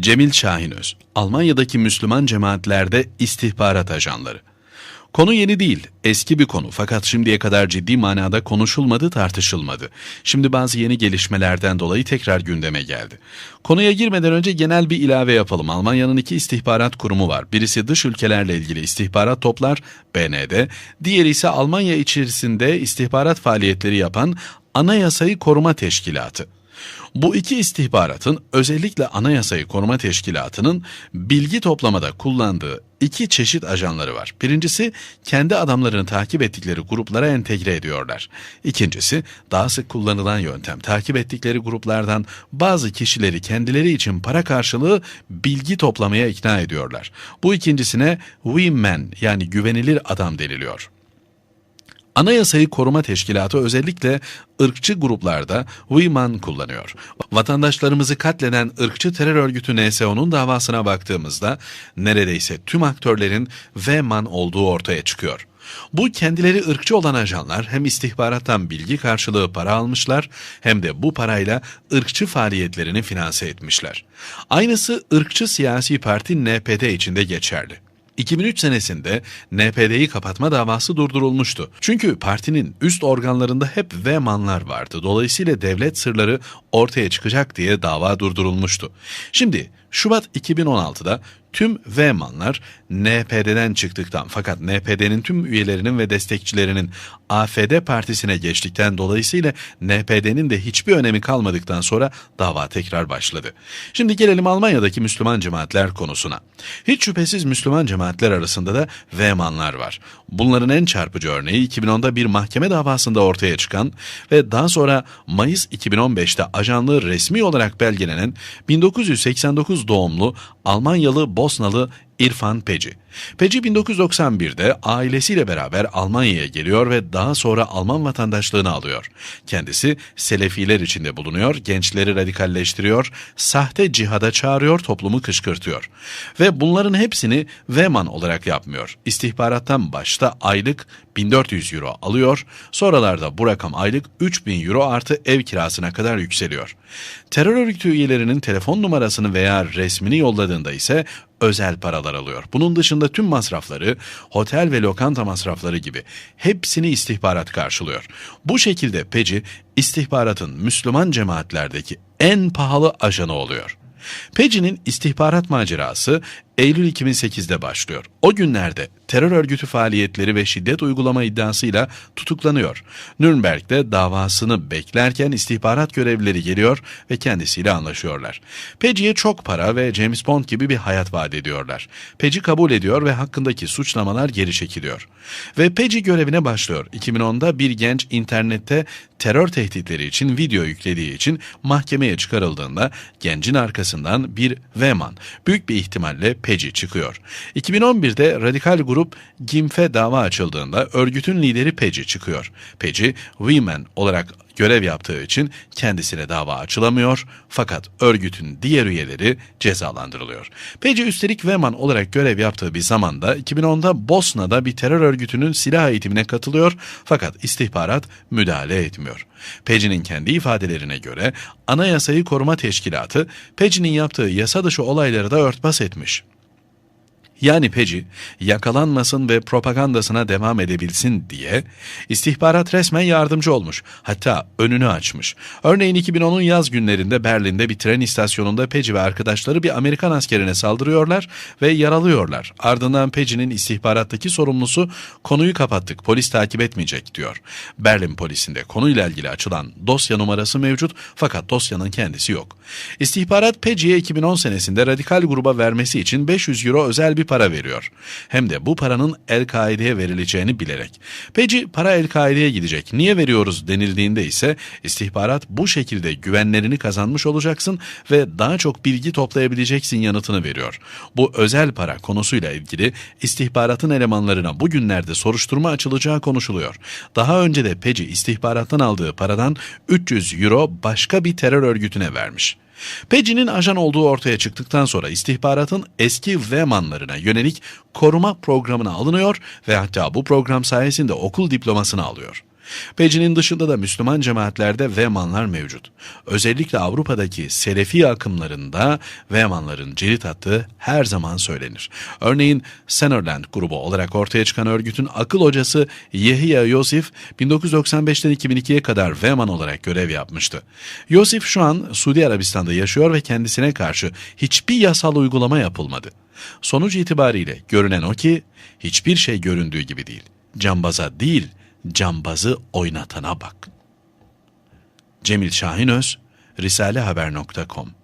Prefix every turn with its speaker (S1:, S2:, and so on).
S1: Cemil Şahinöz, Almanya'daki Müslüman cemaatlerde istihbarat ajanları. Konu yeni değil, eski bir konu fakat şimdiye kadar ciddi manada konuşulmadı, tartışılmadı. Şimdi bazı yeni gelişmelerden dolayı tekrar gündeme geldi. Konuya girmeden önce genel bir ilave yapalım. Almanya'nın iki istihbarat kurumu var. Birisi dış ülkelerle ilgili istihbarat toplar, BND, diğeri ise Almanya içerisinde istihbarat faaliyetleri yapan Anayasayı Koruma Teşkilatı. Bu iki istihbaratın özellikle Anayasayı Koruma Teşkilatı'nın bilgi toplamada kullandığı iki çeşit ajanları var. Birincisi kendi adamlarını takip ettikleri gruplara entegre ediyorlar. İkincisi daha sık kullanılan yöntem takip ettikleri gruplardan bazı kişileri kendileri için para karşılığı bilgi toplamaya ikna ediyorlar. Bu ikincisine we men yani güvenilir adam deniliyor. Anayasayı Koruma Teşkilatı özellikle ırkçı gruplarda Uyman kullanıyor. Vatandaşlarımızı katleden ırkçı terör örgütü NSO'nun davasına baktığımızda neredeyse tüm aktörlerin Vman olduğu ortaya çıkıyor. Bu kendileri ırkçı olan ajanlar hem istihbarattan bilgi karşılığı para almışlar hem de bu parayla ırkçı faaliyetlerini finanse etmişler. Aynısı ırkçı siyasi parti NPD içinde geçerli. 2003 senesinde NPD'yi kapatma davası durdurulmuştu. Çünkü partinin üst organlarında hep Vmanlar vardı. Dolayısıyla devlet sırları ortaya çıkacak diye dava durdurulmuştu. Şimdi Şubat 2016'da tüm Vmanlar NPD'den çıktıktan fakat NPD'nin tüm üyelerinin ve destekçilerinin AFD partisine geçtikten dolayısıyla NPD'nin de hiçbir önemi kalmadıktan sonra dava tekrar başladı. Şimdi gelelim Almanya'daki Müslüman cemaatler konusuna. Hiç şüphesiz Müslüman cemaatler arasında da Vmanlar var. Bunların en çarpıcı örneği 2010'da bir mahkeme davasında ortaya çıkan ve daha sonra Mayıs 2015'te ajanlığı resmi olarak belgelenen 1989 doğumlu Almanyalı Bosnalı İrfan Peci. Peci 1991'de ailesiyle beraber Almanya'ya geliyor ve daha sonra Alman vatandaşlığını alıyor. Kendisi Selefiler içinde bulunuyor, gençleri radikalleştiriyor, sahte cihada çağırıyor, toplumu kışkırtıyor. Ve bunların hepsini Veman olarak yapmıyor. İstihbarattan başta aylık 1400 euro alıyor, sonralarda bu rakam aylık 3000 euro artı ev kirasına kadar yükseliyor. Terör örgütü üyelerinin telefon numarasını veya resmini yolladığında ise özel paralar alıyor. Bunun dışında tüm masrafları, otel ve lokanta masrafları gibi hepsini istihbarat karşılıyor. Bu şekilde Peci istihbaratın Müslüman cemaatlerdeki en pahalı ajanı oluyor. Peci'nin istihbarat macerası Eylül 2008'de başlıyor. O günlerde terör örgütü faaliyetleri ve şiddet uygulama iddiasıyla tutuklanıyor. Nürnberg'de davasını beklerken istihbarat görevlileri geliyor ve kendisiyle anlaşıyorlar. Peci'ye çok para ve James Bond gibi bir hayat vaat ediyorlar. Peci kabul ediyor ve hakkındaki suçlamalar geri çekiliyor. Ve Peci görevine başlıyor. 2010'da bir genç internette terör tehditleri için video yüklediği için mahkemeye çıkarıldığında gencin arkasından bir Veman büyük bir ihtimalle Peci çıkıyor. 2011'de radikal grup GIMF'e dava açıldığında örgütün lideri Peci çıkıyor. Peci, Women olarak görev yaptığı için kendisine dava açılamıyor fakat örgütün diğer üyeleri cezalandırılıyor. Peci üstelik Veman olarak görev yaptığı bir zamanda 2010'da Bosna'da bir terör örgütünün silah eğitimine katılıyor fakat istihbarat müdahale etmiyor. Peci'nin kendi ifadelerine göre Anayasayı Koruma Teşkilatı Peci'nin yaptığı yasa dışı olayları da örtbas etmiş. Yani Peci yakalanmasın ve propagandasına devam edebilsin diye istihbarat resmen yardımcı olmuş. Hatta önünü açmış. Örneğin 2010'un yaz günlerinde Berlin'de bir tren istasyonunda Peci ve arkadaşları bir Amerikan askerine saldırıyorlar ve yaralıyorlar. Ardından Peci'nin istihbarattaki sorumlusu konuyu kapattık polis takip etmeyecek diyor. Berlin polisinde konuyla ilgili açılan dosya numarası mevcut fakat dosyanın kendisi yok. İstihbarat Peci'ye 2010 senesinde radikal gruba vermesi için 500 euro özel bir para veriyor. Hem de bu paranın El-Kaide'ye verileceğini bilerek. Peci para El-Kaide'ye gidecek. Niye veriyoruz denildiğinde ise istihbarat bu şekilde güvenlerini kazanmış olacaksın ve daha çok bilgi toplayabileceksin yanıtını veriyor. Bu özel para konusuyla ilgili istihbaratın elemanlarına bugünlerde soruşturma açılacağı konuşuluyor. Daha önce de Peci istihbarattan aldığı paradan 300 euro başka bir terör örgütüne vermiş. Peci'nin ajan olduğu ortaya çıktıktan sonra istihbaratın eski Vemanlarına yönelik koruma programına alınıyor ve hatta bu program sayesinde okul diplomasını alıyor. Peci'nin dışında da Müslüman cemaatlerde Vemanlar mevcut. Özellikle Avrupa'daki Selefi akımlarında Vemanların cirit attığı her zaman söylenir. Örneğin Sennerland grubu olarak ortaya çıkan örgütün akıl hocası Yehya Yosif 1995'ten 2002'ye kadar Veman olarak görev yapmıştı. Yosif şu an Suudi Arabistan'da yaşıyor ve kendisine karşı hiçbir yasal uygulama yapılmadı. Sonuç itibariyle görünen o ki hiçbir şey göründüğü gibi değil. Cambaza değil, cambazı oynatana bak. Cemil Şahinöz, risalehaber.com